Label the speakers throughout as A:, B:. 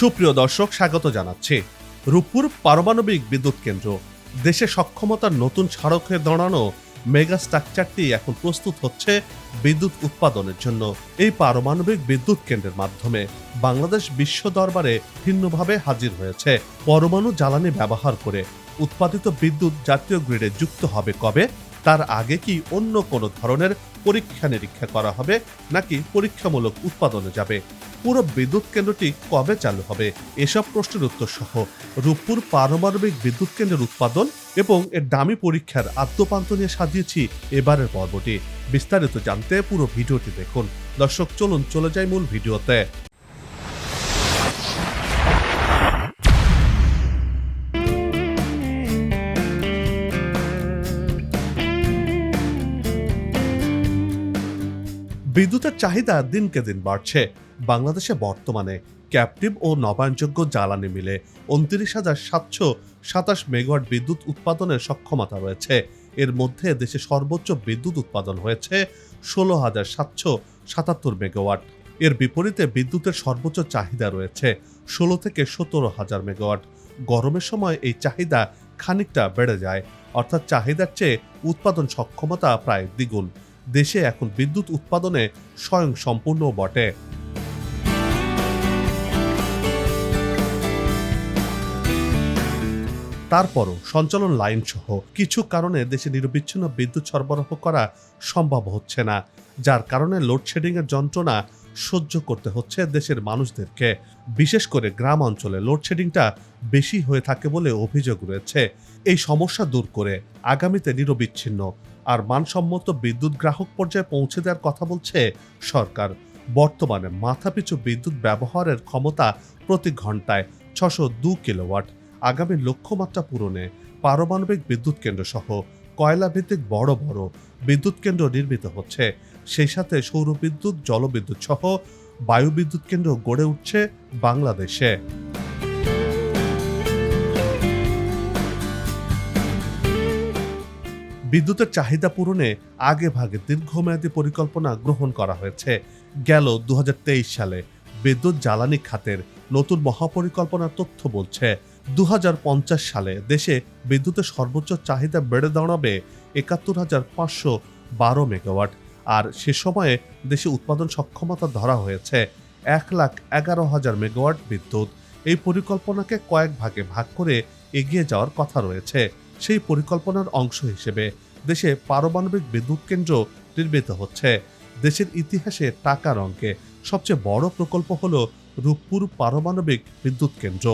A: সুপ্রিয় দর্শক, স্বাগত জানাচ্ছি। রূপপুর পারমাণবিক বিদ্যুৎ কেন্দ্র। দেশে সক্ষমতার নতুন স্মারক দাঁড়ানো মেগা স্ট্রাকচারটি এখন প্রস্তুত হচ্ছে বিদ্যুৎ উৎপাদনের জন্য। এই পারমাণবিক বিদ্যুৎ কেন্দ্রের মাধ্যমে বাংলাদেশ বিশ্ব দরবারে ভিন্নভাবে হাজির হয়েছে। পরমাণু জ্বালানি ব্যবহার করে উৎপাদিত বিদ্যুৎ জাতীয় গ্রিডে যুক্ত হবে কবে? তার আগে কি অন্য কোনো ধরনের পরীক্ষা নিরীক্ষা করা হবে নাকি পরীক্ষামূলক উৎপাদনে যাবে? পুরো বিদ্যুৎ কেন্দ্রটি কবে চালু হবে? এসব প্রশ্নের উত্তর সহ রূপপুর পারমাণবিক বিদ্যুৎ কেন্দ্রের উৎপাদন এবং এর দামি পরীক্ষার আদ্যপান্ত নিয়ে সাজিয়েছি এবারের পর্বটি। বিস্তারিত জানতে পুরো ভিডিওটি দেখুন। দর্শক, চলুন চলে যাই মূল ভিডিওতে। বিদ্যুতের চাহিদা দিনকে দিন বাড়ছে। বাংলাদেশে বর্তমানে ক্যাপটিভ ও নবায়নযোগ্য জ্বালানি মিলে উনত্রিশ হাজার সাতশো সাতাশ মেগাওয়াট বিদ্যুৎ উৎপাদনের সক্ষমতা রয়েছে। এর মধ্যে দেশে সর্বোচ্চ বিদ্যুৎ উৎপাদন হয়েছে ষোলো হাজার সাতশো সাতাত্তর মেগাওয়াট। এর বিপরীতে বিদ্যুতের সর্বোচ্চ চাহিদা রয়েছে ষোলো থেকে সতেরো হাজার মেগাওয়াট। গরমের সময় এই চাহিদা খানিকটা বেড়ে যায়, অর্থাৎ চাহিদার চেয়ে উৎপাদন সক্ষমতা প্রায় দ্বিগুণ। দেশে এখন বিদ্যুৎ উৎপাদনে স্বয়ং সম্পূর্ণ বটে। তারপরও সঞ্চালন লাইন সহ কিছু কারণে দেশে নিরবিচ্ছিন্ন বিদ্যুৎ সরবরাহ করা সম্ভব হচ্ছে না, যার কারণে লোডশেডিং এর যন্ত্রণা সহ্য করতে হচ্ছে দেশের মানুষদেরকে। বিশেষ করে গ্রাম অঞ্চলে লোডশেডিংটা বেশি হয়ে থাকে বলে অভিযোগ রয়েছে। এই সমস্যা দূর করে আগামীতে নিরবিচ্ছিন্ন আর মানসম্মত বিদ্যুৎ গ্রাহক পর্যায়ে পৌঁছে দেওয়ার কথা বলছে সরকার। বর্তমানে মাথাপিছু বিদ্যুৎ ব্যবহারের ক্ষমতা প্রতি ঘন্টায় ছশো দু কিলোওয়াট, আগামী লক্ষ্যমাত্রা পূরণে পারমাণবিক বিদ্যুৎ কেন্দ্র সহ কয়লা ভিত্তিক বড় বড় বিদ্যুৎ কেন্দ্র নির্মিত হচ্ছে। সেই সাথে সৌর বিদ্যুৎ জলবিদ্যুৎ সহ বায়ু বিদ্যুৎ কেন্দ্র গড়ে উঠছে বাংলাদেশে। বিদ্যুতের চাহিদা পূরণে আগে ভাগে দীর্ঘমেয়াদী পরিকল্পনা গ্রহণ করা হয়েছে। গেল দু হাজার তেইশ সালে বিদ্যুৎ জ্বালানি খাতের নতুন মহাপরিকল্পনার তথ্য বলছে দু হাজার পঞ্চাশ সালে দেশে বিদ্যুতের সর্বোচ্চ চাহিদা বেড়ে দাঁড়াবে একাত্তর হাজার পাঁচশো বারো মেগাওয়াট আর সে সময়ে দেশে উৎপাদন সক্ষমতা ধরা হয়েছে এক লাখ এগারো হাজার মেগাওয়াট বিদ্যুৎ। এই পরিকল্পনাকে কয়েক ভাগে ভাগ করে এগিয়ে যাওয়ার কথা রয়েছে। সেই পরিকল্পনার অংশ হিসেবে দেশে পারমাণবিক বিদ্যুৎ কেন্দ্র নির্মিত হচ্ছে। দেশের ইতিহাসে টাকার অঙ্কে সবচেয়ে বড় প্রকল্প হল রূপপুর পারমাণবিক বিদ্যুৎ কেন্দ্র।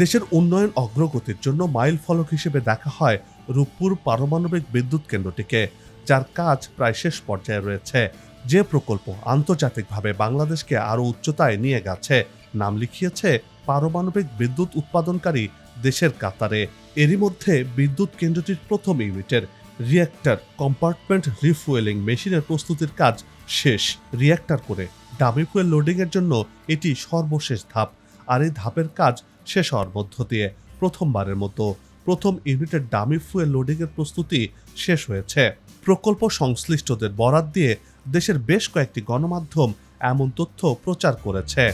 A: দেশের উন্নয়ন অগ্রগতির জন্য মাইল ফলক হিসেবে দেখা হয় রূপপুর পারমাণবিক বিদ্যুৎ কেন্দ্রটিকে, যার কাজ প্রায় শেষ পর্যায়ে রয়েছে। যে প্রকল্প আন্তর্জাতিকভাবে বাংলাদেশকে আরও উচ্চতায় নিয়ে গেছে, নাম লিখিয়েছে পারমাণবিক বিদ্যুৎ উৎপাদনকারী দেশের কাতারে। এরই মধ্যে বিদ্যুৎ কেন্দ্রটির প্রথম ইউনিটের রিয়েক্টর কম্পার্টমেন্ট রিফুয়েলিং মেশিনের প্রস্তুতির কাজ শেষ। রিয়েক্টর করে ডামি ফুয়েল লোডিংয়ের জন্য এটি সর্বশেষ ধাপ, আর এই ধাপের কাজ শেষ হওয়ার মধ্য দিয়ে প্রথমবারের মতো। প্রথম ইউনিটের ডামি ফুয়েল লোডিংয়ের প্রস্তুতি শেষ হয়েছে। প্রকল্প সংশ্লিষ্টদের বরাত দিয়ে দেশের বেশ কয়েকটি গণমাধ্যম এমন তথ্য প্রচার করেছে।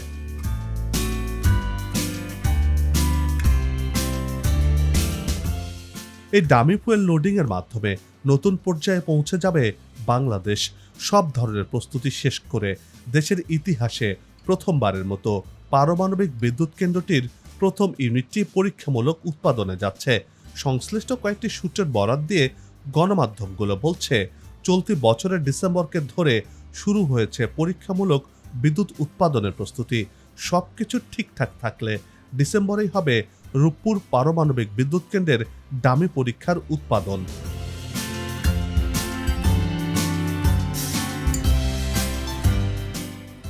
A: এই ডামি ফুয়েল লোডিং এর মাধ্যমে নতুন পর্যায়ে পৌঁছে যাবে বাংলাদেশ। সব ধরনের প্রস্তুতি শেষ করে দেশের ইতিহাসে প্রথমবারের মতো পারমাণবিক বিদ্যুৎ কেন্দ্রটির প্রথম ইউনিটটি পরীক্ষামূলক উৎপাদনে যাচ্ছে। সংশ্লিষ্ট কয়েকটি সূত্রের বরাত দিয়ে গণমাধ্যমগুলো বলছে চলতি বছরের ডিসেম্বরকে ধরে শুরু হয়েছে পরীক্ষামূলক বিদ্যুৎ উৎপাদনের প্রস্তুতি। সবকিছু ঠিকঠাক থাকলে ডিসেম্বরেই হবে রূপপুর পারমাণবিক বিদ্যুৎ কেন্দ্রের দামি পরীক্ষার উৎপাদন।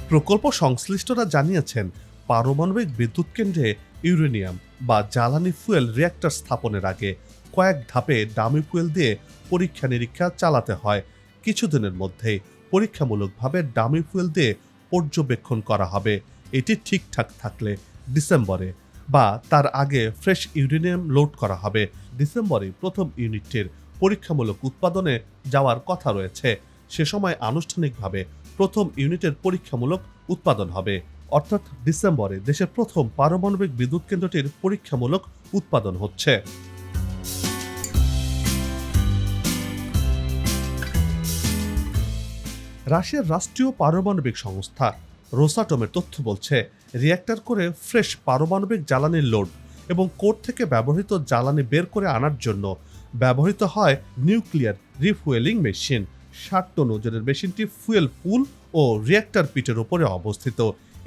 A: প্রকল্প সংশ্লিষ্টরা জানিয়েছেন, পারমাণবিক বিদ্যুৎ কেন্দ্রে ইউরেনিয়াম বা জ্বালানি ফুয়েল রিয়্যাক্টর স্থাপনের আগে কয়েক ধাপে দামি ফুয়েল দিয়ে পরীক্ষা নিরীক্ষা চালাতে হয়। কিছুদিনের মধ্যেই পরীক্ষামূলকভাবে ডামি ফুয়েল দিয়ে পর্যবেক্ষণ করা হবে। এটি ঠিকঠাক থাকলে ডিসেম্বরে বা তার আগে ফ্রেশ ইউরেনিয়াম লোড করা হবে। ডিসেম্বরে প্রথম ইউনিটের পরীক্ষামূলক উৎপাদনে যাওয়ার কথা রয়েছে। সে সময় আনুষ্ঠানিকভাবে প্রথম ইউনিটের পরীক্ষামূলক উৎপাদন হবে। অর্থাৎ ডিসেম্বরে দেশের প্রথম পারমাণবিক বিদ্যুৎ কেন্দ্রটির পরীক্ষামূলক উৎপাদন হচ্ছে। রাশিয়ার রাষ্ট্রীয় পারমাণবিক সংস্থা রোসাটমের তথ্য বলছে রিয়্যাক্টর করে ফ্রেশ পারমাণবিক জ্বালানির লোড এবং কোর থেকে ব্যবহৃত জ্বালানি বের করে আনার জন্য ব্যবহৃত হয় নিউক্লিয়ার রিফুয়েলিং মেশিন। ষাট টন ওজনের মেশিনটি ফুয়েল পুল ও রিয়্যাক্টর পিটের উপরে অবস্থিত।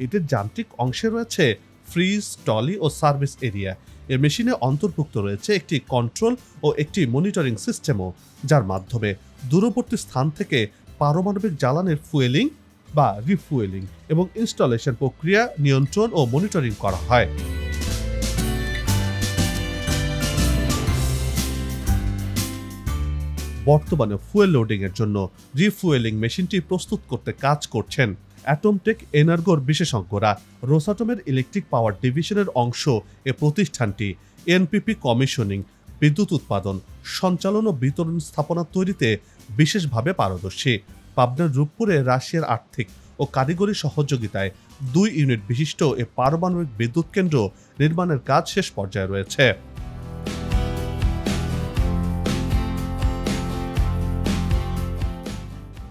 A: এটির যান্ত্রিক অংশে রয়েছে ফ্রিজ টলি ও সার্ভিস এরিয়া। এ মেশিনে অন্তর্ভুক্ত রয়েছে একটি কন্ট্রোল ও একটি মনিটরিং সিস্টেমও, যার মাধ্যমে দূরবর্তী স্থান থেকে পারমাণবিক জ্বালানির ফুয়েলিং বা রিফুয়েলিং এবং ইনস্টলেশন প্রক্রিয়া নিয়ন্ত্রণ ও মনিটরিং করা হয়। বর্তমানে ফুয়েল লোডিং এর জন্য রিফুয়েলিং মেশিনটি প্রস্তুত করতে কাজ করছেন অ্যাটমটেক এনার্গোর বিশেষজ্ঞরা। রোসাটমের ইলেকট্রিক পাওয়ার ডিভিশনের অংশ এ প্রতিষ্ঠানটি এনপিপি কমিশনিং, বিদ্যুৎ উৎপাদন, সঞ্চালন ও বিতরণ স্থাপনা তৈরিতে বিশেষভাবে পারদর্শী। পাবনার রূপপুরে রাশিয়ার আর্থিক ও কারিগরি সহযোগিতায় দুই ইউনিট বিশিষ্ট এ পারমাণবিক বিদ্যুৎ কেন্দ্র নির্মাণের কাজ শেষ পর্যায়ে রয়েছে।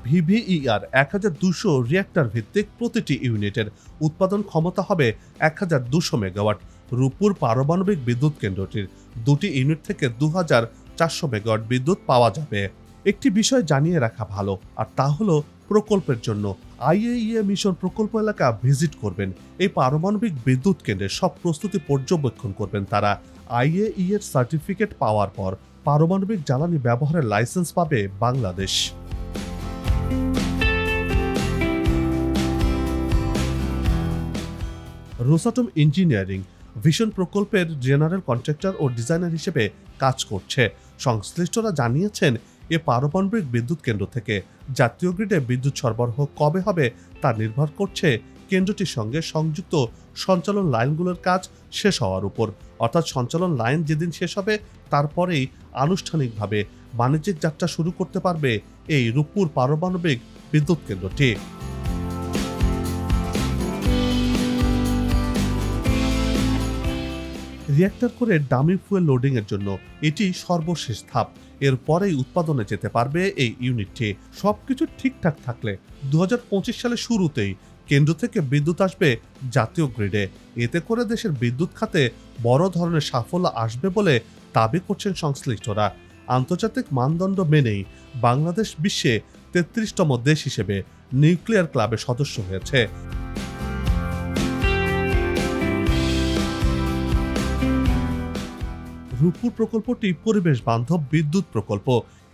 A: ভিভিইআর এক হাজার দুশো রিয়াক্টর ভিত্তিক প্রতিটি ইউনিটের উৎপাদন ক্ষমতা হবে এক হাজার দুশো মেগাওয়াট। রূপপুর পারমাণবিক বিদ্যুৎ কেন্দ্রটির দুটি ইউনিট থেকে দু হাজার চারশো মেগাওয়াট বিদ্যুৎ পাওয়া যাবে। একটি বিষয় জানিয়ে রাখা ভালো, আর তা হলো প্রকল্পের জন্য। আইএইএ মিশন প্রকল্প এলাকা ভিজিট করবেন। এই পারমাণবিক বিদ্যুৎ কেন্দ্রের সব প্রস্তুতি পর্যবেক্ষণ করবেন তারা। আইএই এর সার্টিফিকেট পাওয়ার পর পারমাণবিক জ্বালানি ব্যবহারের লাইসেন্স পাবে বাংলাদেশ। রোসাটম ইঞ্জিনিয়ারিং ভিশন প্রকল্পের জেনারেল কন্ট্রাক্টর ও ডিজাইনার হিসেবে কাজ করছে। সংশ্লিষ্টরা জানিয়েছেন এ পারমাণবিক বিদ্যুৎ কেন্দ্র থেকে জাতীয় গ্রিডে বিদ্যুৎ সরবরাহ কবে হবে তা নির্ভর করছে কেন্দ্রটির সঙ্গে সংযুক্ত সঞ্চালন লাইনগুলোর কাজ শেষ হওয়ার উপর। অর্থাৎ সঞ্চালন লাইন যেদিন শেষ হবে, তারপরেই আনুষ্ঠানিকভাবে বাণিজ্যিক যাত্রা শুরু করতে পারবে এই রূপপুর পারমাণবিক বিদ্যুৎ কেন্দ্রটি। রিয়্যাক্টর করে ডামি ফুয়েল লোডিং এর জন্য এটি সর্বশেষ ধাপ। এর পরেই উৎপাদনে যেতে পারবে এই ইউনিটটি সবকিছু ঠিকঠাক থাকলে দু সালের শুরুতেই কেন্দ্র থেকে বিদ্যুৎ আসবে জাতীয় গ্রিডে এতে করে দেশের বিদ্যুৎ খাতে বড় ধরনের সাফল্য আসবে বলে দাবি করছেন সংশ্লিষ্টরা। আন্তর্জাতিক মানদণ্ড মেনেই বাংলাদেশ বিশ্বে তেত্রিশতম দেশ হিসেবে নিউক্লিয়ার ক্লাবের সদস্য হয়েছে। রূপপুর প্রকল্পটি পরিবেশ বান্ধব বিদ্যুৎ প্রকল্প।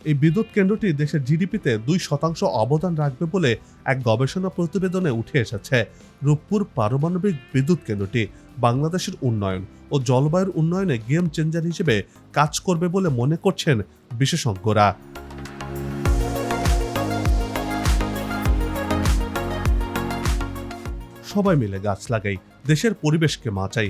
A: এই বিদ্যুৎ কেন্দ্রটি দেশের জিডিপিতে দুই শতাংশ অবদান রাখবে বলে এক গবেষণা প্রতিবেদনে উঠে এসেছে। রূপপুর পারমাণবিক বিদ্যুৎ কেন্দ্রটি বাংলাদেশের উন্নয়ন ও জলবায়ুর উন্নয়নে গেম চেঞ্জার হিসেবে কাজ করবে বলে মনে করছেন বিশেষজ্ঞরা। সবাই মিলে গাছ লাগাই, দেশের পরিবেশকে বাঁচাই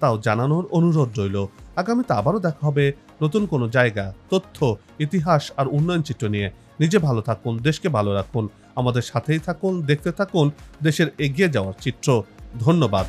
A: তাও জানানোর অনুরোধ রইল। আগামীতে আবারও দেখা হবে নতুন কোনো জায়গা, তথ্য, ইতিহাস আর উন্নয়ন চিত্র নিয়ে। নিজে ভালো থাকুন, দেশকে ভালো রাখুন। আমাদের সাথেই থাকুন, দেখতে থাকুন, দেশের এগিয়ে যাওয়ার চিত্র। ধন্যবাদ।